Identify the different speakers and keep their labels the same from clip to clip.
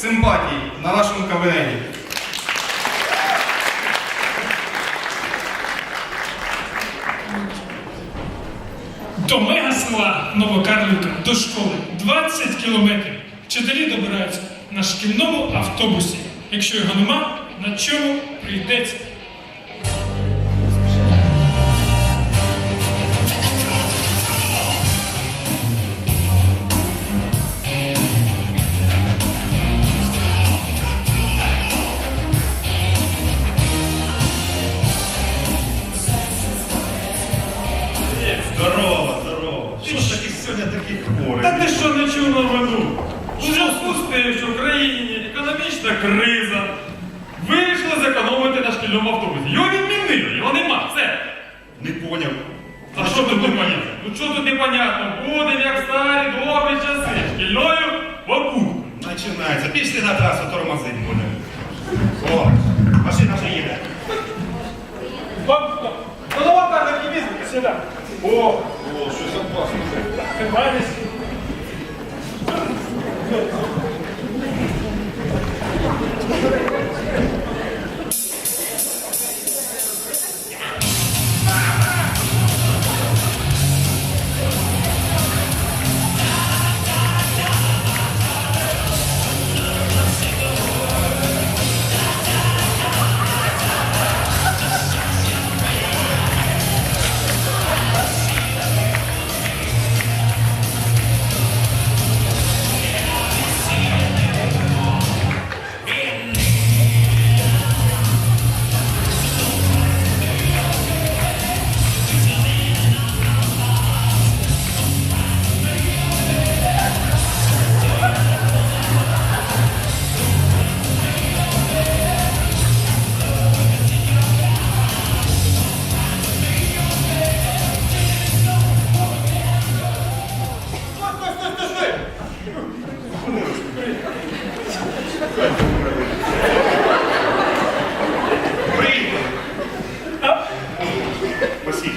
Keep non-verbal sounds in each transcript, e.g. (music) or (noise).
Speaker 1: симпатій на нашому кабінеті.
Speaker 2: До мега села Новокарлівка до школи 20 кілометрів. Вчителі добираються на шкільному автобусі. Якщо його нема, на чому прийдеться?
Speaker 3: В країні економічна криза, вирішили зекономити на шкільному автобусі. Його відмінили, його нема, все.
Speaker 4: Не поняв.
Speaker 3: А що тут непонятно? Ну що тут непонятно? Будемо як старі добрі часи. Шкільною покупкою.
Speaker 4: Починається. Пішли на трасу, тормозить буде. О, машина вже їде.
Speaker 3: Голова карта візьмете сюди. О,
Speaker 4: О, щось опасно.
Speaker 3: тримайтесь.
Speaker 4: Приїхали. Thank (laughs) you.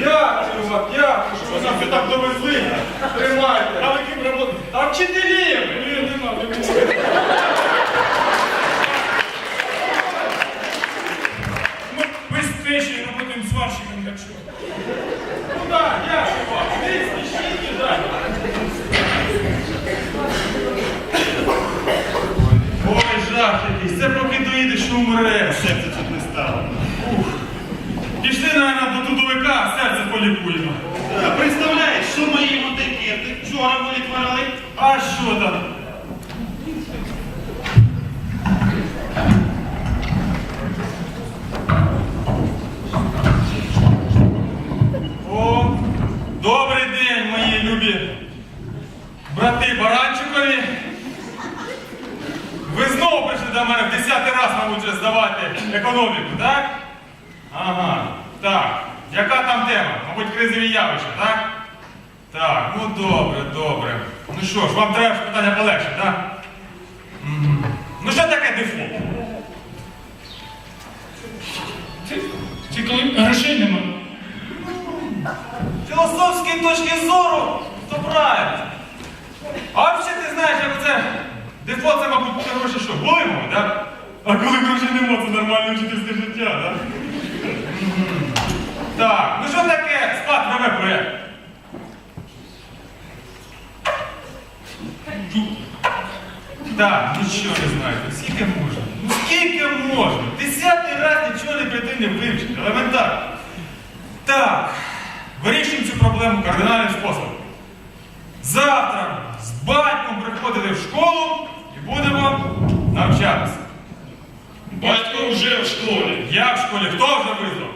Speaker 3: Дякую вам, дякую, що ви так довезли. Тримайте. А ви ким роботи? А вчителів! Ні, нема, не буде.
Speaker 2: Ми безпечні роботи сварщиком, якщо.
Speaker 3: Ну так, дякую вам. Не спішіть, далі. Що.
Speaker 4: Серце тут не стало.
Speaker 3: Пішли, наверное, до трудовика, серце полікуємо.
Speaker 4: Представляєш, що мої мотики вчора витворили?
Speaker 3: А що там? О, добрий день, мої любі брати Баранчикові. Ви знову прийшли до мене в десятий раз, мабуть, вже здавати економіку, так? Ага, так. Яка там тема? Мабуть, кризові явища, так? Так, ну добре, добре. Ну що ж, вам треба питання полегше, так? Ну що таке дефолт?
Speaker 2: Ти коли грошей нема.
Speaker 3: Філософської точки зору, то правильно. А взагалі ти знаєш, як це дефолт це, мабуть, це гроші що, були, так? А коли грошей нема, це нормальне вчительське життя, так? Так, ну що таке спад ВВП? Так, нічого не знаєте. Скільки можна? Ну скільки можна? Десятий раз нічого не прийти не вивчити. Елементарно. Так, вирішуємо цю проблему кардинальним способом. Завтра з батьком приходите в школу і будемо навчатися.
Speaker 2: Батько вже в школі.
Speaker 3: Я в школі хто вже визвав?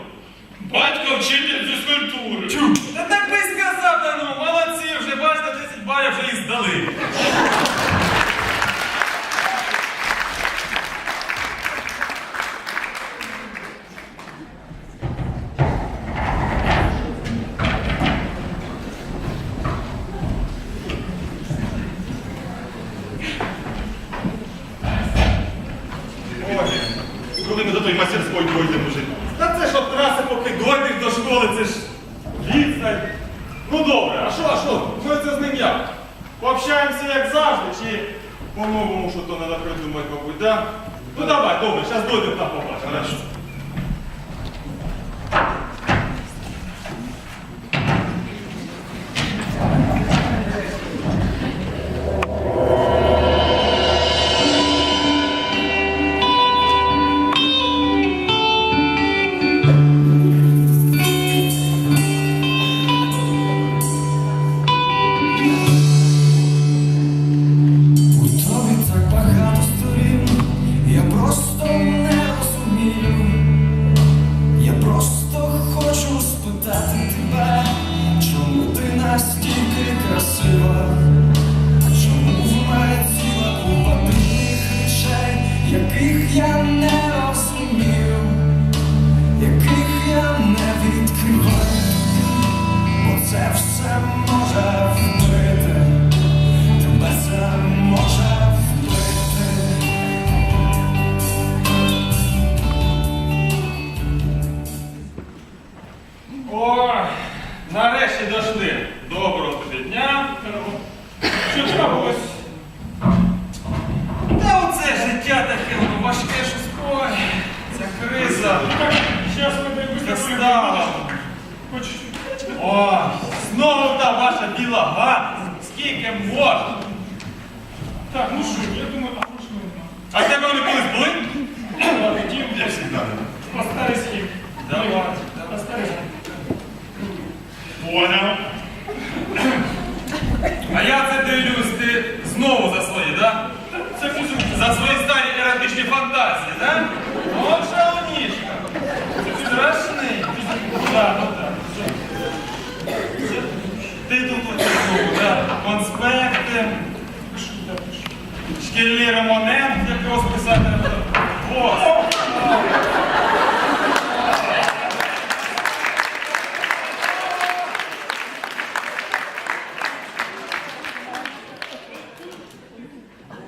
Speaker 2: Батько вчитель фізкультури.
Speaker 3: Та так би сказав, та ну, молодці, вже бачите, 10 балів вже їх здали.
Speaker 4: Ой, коли ми до мастерської дойдемо вже.
Speaker 3: Та це ж от траса, поки дойдеш до школи, це ж відстань. Ну добре, а що, а що? Що це з ним як? Пообщаємося як завжди, чи по-новому що то треба придумати, мабуть, да? Ну давай, добре, зараз дойдемо там побачимо. Та ваша біла гадість. Скільки можна?
Speaker 2: так, ну що, я думаю, а нема.
Speaker 3: А в тебе вони колись були?
Speaker 4: Я всегда.
Speaker 2: по старій схемі.
Speaker 3: Давай,
Speaker 2: По старій схемі.
Speaker 4: Понял.
Speaker 3: А я це дивлюсь, ти знову за свої, да?
Speaker 2: Це фізук.
Speaker 3: За свої старі еротичні фантазії, да? От шалунішка. Страшний.
Speaker 2: Так, ну так.
Speaker 3: Ти тут знову, да?
Speaker 2: Так,
Speaker 3: шкільний ремонент, як його списати!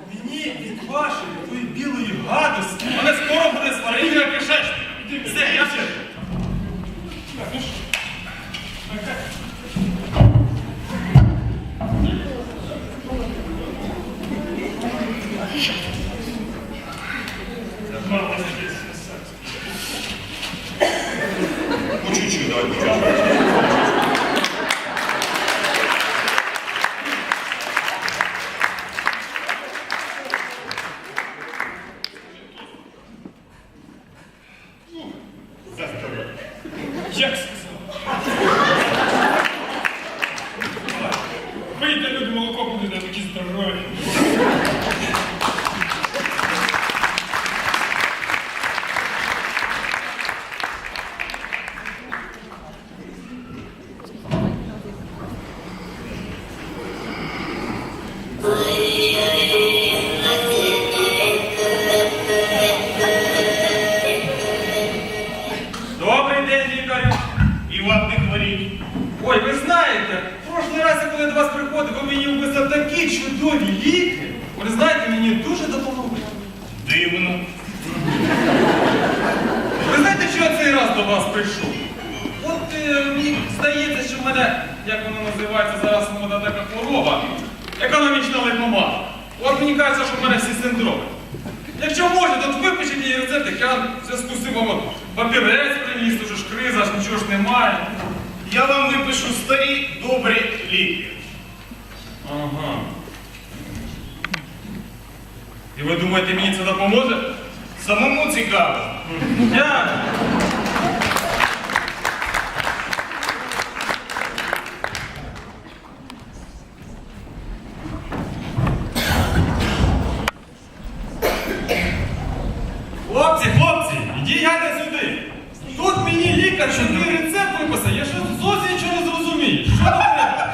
Speaker 3: Мені від вашої тої білої гадості, мене скоро буде сварити кишечник. Все, я все.
Speaker 2: Такі
Speaker 3: ліки. Ви знаєте, мені дуже допомогли.
Speaker 4: Дивно.
Speaker 3: Ви знаєте, що я цей раз до вас прийшов? От е, мені здається, що в мене, як воно називається зараз мода така хвороба, економічна лихоманка. От мені кажеться, що в мене всі синдроми. Якщо можна, то випишіть її рецепт, я в зв'язку з цим вам папірець приніс, то ж криза, аж нічого ж немає.
Speaker 4: Я вам випишу старі добрі ліки.
Speaker 3: Ага. І ви думаєте, мені це допоможе?
Speaker 4: Самому цікаво.
Speaker 3: Я... Хлопці, хлопці, іди гайте сюди. Тут мені лікар чотири рецепт виписав, я ще зовсім нічого не зрозумію. Що тут треба?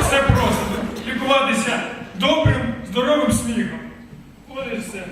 Speaker 2: Все просто. Лікуватися добре здоровим сміхом. От все.